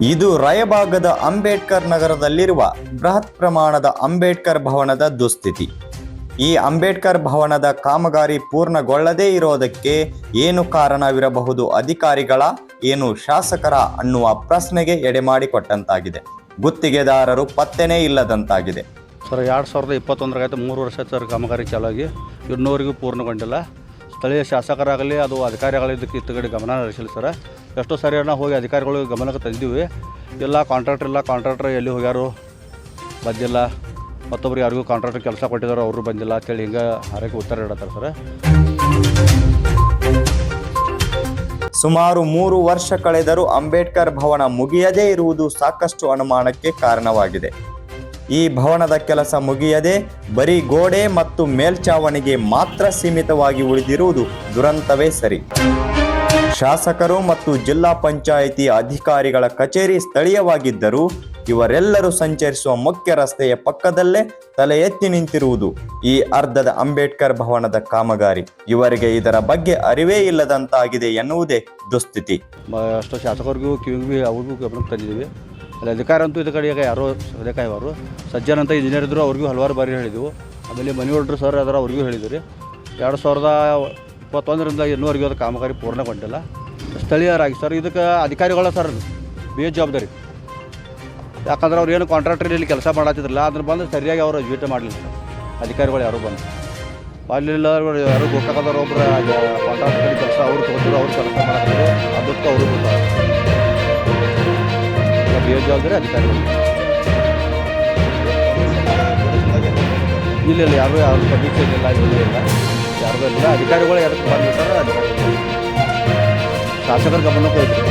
ಇದು ರಾಯಭಾಗದ ಅಂಬೇಡ್ಕರ್ ನಗರದಲ್ಲಿರುವ ಬೃಹತ್ ಪ್ರಮಾಣದ ಅಂಬೇಡ್ಕರ್ ಭವನದ ದುಸ್ಥಿತಿ. ಈ ಅಂಬೇಡ್ಕರ್ ಭವನದ ಕಾಮಗಾರಿ ಪೂರ್ಣಗೊಳ್ಳದೇ ಇರೋದಕ್ಕೆ ಏನು ಕಾರಣವಿರಬಹುದು ಅಧಿಕಾರಿಗಳ, ಏನು ಶಾಸಕರ ಅನ್ನುವ ಪ್ರಶ್ನೆಗೆ ಎಡೆಮಾಡಿಕೊಟ್ಟಂತಾಗಿದೆ ಗುತ್ತಿಗೆದಾರರು ಪತ್ತೆನೇ ಇಲ್ಲದಂತಾಗಿದೆ. ಸರ್, ಎರಡು ಸಾವಿರದ ಇಪ್ಪತ್ತೊಂದರಾಗೈತೆ, ಮೂರು ವರ್ಷ ಸರ್ ಕಾಮಗಾರಿ ಚಾಲಾಗಿ. ಇನ್ನೂರಿಗೂ ಪೂರ್ಣಗೊಂಡಿಲ್ಲ. ಸ್ಥಳೀಯ ಶಾಸಕರಾಗಲಿ, ಅದು ಅಧಿಕಾರಿಗಳು ಇದಕ್ಕೆ ಇತ್ತ ಗಮನ ಹರಿಸಲಿ ಸರ್. ಎಷ್ಟೋ ಸರಿ ಹೋಗಿ ಅಧಿಕಾರಿಗಳು ಗಮನಕ್ಕೆ ತಂದಿದ್ದೀವಿ ಎಲ್ಲ ಕಾಂಟ್ರಾಕ್ಟರ್ ಇಲ್ಲ ಕಾಂಟ್ರಾಕ್ಟರ್ ಎಲ್ಲಿ ಹೋಗ್ಯಾರು? ಬಂದಿಲ್ಲ. ಮತ್ತೊಬ್ರು ಯಾರಿಗೂ ಕಾಂಟ್ರಾಕ್ಟರ್ ಕೆಲಸ ಕೊಟ್ಟಿದ್ದಾರೆ ಅವರು ಬಂದಿಲ್ಲ ಅಂತೇಳಿ ಹಿಂಗೆ ಹಾರಕ್ಕೆ ಉತ್ತರ ಇಡತ್ತಾರೆ ಸರ್. ಸುಮಾರು ಮೂರು ವರ್ಷ ಕಳೆದರೂ ಅಂಬೇಡ್ಕರ್ ಭವನ ಮುಗಿಯದೇ ಇರುವುದು ಸಾಕಷ್ಟು ಅನುಮಾನಕ್ಕೆ ಕಾರಣವಾಗಿದೆ. ಈ ಭವನದ ಕೆಲಸ ಮುಗಿಯದೆ ಬರೀ ಗೋಡೆ ಮತ್ತು ಮೇಲ್ಚಾವಣಿಗೆ ಮಾತ್ರ ಸೀಮಿತವಾಗಿ ಉಳಿದಿರುವುದು ದುರಂತವೇ ಸರಿ. ಶಾಸಕರು ಮತ್ತು ಜಿಲ್ಲಾ ಪಂಚಾಯಿತಿ ಅಧಿಕಾರಿಗಳ ಕಚೇರಿ ಸ್ಥಳೀಯವಾಗಿದ್ದರೂ ಇವರೆಲ್ಲರೂ ಸಂಚರಿಸುವ ಮುಖ್ಯ ರಸ್ತೆಯ ಪಕ್ಕದಲ್ಲೇ ತಲೆ ಎತ್ತಿ ನಿಂತಿರುವುದು ಈ ಅರ್ಧದ ಅಂಬೇಡ್ಕರ್ ಭವನದ ಕಾಮಗಾರಿ. ಇವರಿಗೆ ಇದರ ಬಗ್ಗೆ ಅರಿವೇ ಇಲ್ಲದಂತಾಗಿದೆ ಎನ್ನುವುದೇ ದುಸ್ಥಿತಿ. ಅಷ್ಟು ಶಾಸಕರಿಗೂ ಕಿವಿಗೂ ಅವ್ರಿಗೂ ಗಮನಕ್ಕೆ ತಂದಿದ್ದೀವಿ. ಅಲ್ಲಿ ಅಧಿಕಾರ ಅಂತೂ ಇದ ಕಡೆ ಯಾರೋ ಅವರು, ಸಜ್ಜನ್ ಅಂತ ಇಂಜಿನಿಯರ್ ಇದ್ದರು ಅವ್ರಿಗೂ ಹಲವಾರು ಬಾರಿ ಹೇಳಿದ್ವು. ಆಮೇಲೆ ಮನಿ ಸರ್ ಅದರ ಅವ್ರಿಗೂ ಹೇಳಿದ್ರಿ ಎರಡು ಸಾವಿರದ ಇಪ್ಪತ್ತೊಂದರಿಂದ ಇನ್ನೂವರೆಗೂ ಅದು ಕಾಮಗಾರಿ ಪೂರ್ಣಗೊಂಡಿಲ್ಲ. ಸ್ಥಳೀಯರಾಗಿ ಸರ್, ಇದಕ್ಕೆ ಅಧಿಕಾರಿಗಳ ಸರ್ ಬೇ ಜವಾಬ್ದಾರಿ ಯಾಕಂದ್ರೆ ಅವ್ರು ಏನು ಕಾಂಟ್ರಾಕ್ಟರ್ ಇಲ್ಲಿ ಕೆಲಸ ಮಾಡತ್ತಿದ್ರಲ್ಲ ಅದ್ರ ಬಂದು ಸರಿಯಾಗಿ ಅವರು ಎಜುಕೇಟ್ ಮಾಡಲಿಲ್ಲ ಸರ್. ಅಧಿಕಾರಿಗಳು ಯಾರು ಬಂದು. ಮಾಡಲಿಲ್ಲ ಯಾರು ಗೊತ್ತಾಗದವ್ರು ಒಬ್ಬರು ಕಾಂಟ್ರಾಕ್ಟರ್ ಕೆಲಸ ಅವ್ರು ತೋರಿಸಿದ್ರು, ಅವ್ರು ಕೆಲಸ ಮಾಡ್ತಾರೆ ಅದಕ್ಕೆ ಅವರು ಗೊತ್ತಾಗ ಬೇ ಜವಾಬ್ದಾರಿ ಅಧಿಕಾರಿಗಳು. ಇಲ್ಲ ಇಲ್ಲ, ಯಾರು ಯಾರು ಸಮೀಕ್ಷೆ ಇಲ್ಲ. ಇಲ್ಲ ಯಾರ್ದು ಇಲ್ಲ ಅಧಿಕಾರಿಗಳು ಯಾರು ಬಂದ್ಬಿಟ್ಟಾರೆ ಶಾಸಕರ ಗಮನಕ್ಕೆ ಹೋಯ್ತು.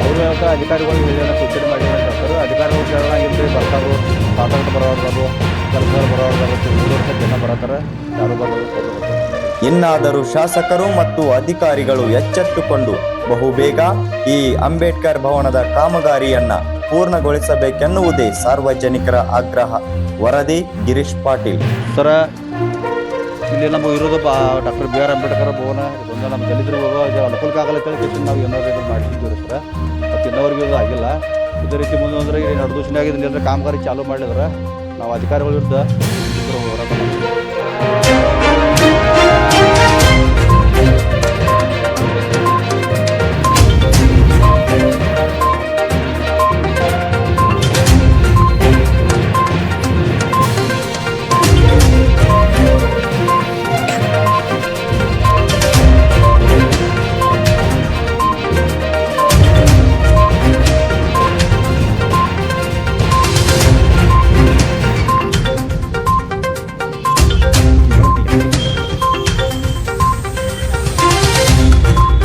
ಅವರು ಯಾವಾಗ ಅಧಿಕಾರಿಗಳು ಹೇಳಿದ ಸೂಚನೆ ಮಾಡಿ ಅಂತಾರೆ ಹೇಳ್ತಾರೆ. ಅಧಿಕಾರಿಗಳು ಕೇಳೋಣ ಆಗಿರ್ತೀವಿ ಬರ್ತಾರು ಬರೋರ್ದಾರು ಕೆಲಸ ಬರೋರ್ದಾರು ಮೂರು ವರ್ಷ ಜನ ಬರತ್ತಾರೆ ಯಾರು ಬರೋದು ಇನ್ನಾದರೂ ಶಾಸಕರು ಮತ್ತು ಅಧಿಕಾರಿಗಳು ಎಚ್ಚೆತ್ತುಕೊಂಡು ಬಹುಬೇಗ ಈ ಅಂಬೇಡ್ಕರ್ ಭವನದ ಕಾಮಗಾರಿಯನ್ನು ಪೂರ್ಣಗೊಳಿಸಬೇಕೆನ್ನುವುದೇ ಸಾರ್ವಜನಿಕರ ಆಗ್ರಹ. ವರದಿ ಗಿರೀಶ್ ಪಾಟೀಲ್. ಸರ ಇಲ್ಲಿ ನಮ್ಮ ಇರೋದು ಬಾ, doctor B R Ambedkar Bhavan. ಇದೊಂದು ನಮ್ಮ ದಲಿತರು ಅನುಕೂಲಕ್ಕೆ ಆಗಲ್ಲ ಅಂತೇಳಿ ನಾವು ಏನಾದ್ರು ಮಾಡಿದ್ದೀವಿ ಸರ್ ಮತ್ತು ಇನ್ನೋರಿಗೆ ಇದು ಆಗಿಲ್ಲ. ಇದೇ ರೀತಿ ಮುಂದೆ ಅಂದ್ರೆ ಎರಡು ದಿವಸನೇ ಆಗಿದೆ. ಕಾಮಗಾರಿ ಚಾಲೂ ಮಾಡಿದ್ರೆ ನಾವು ಅಧಿಕಾರಿಗಳ ವಿರುದ್ಧ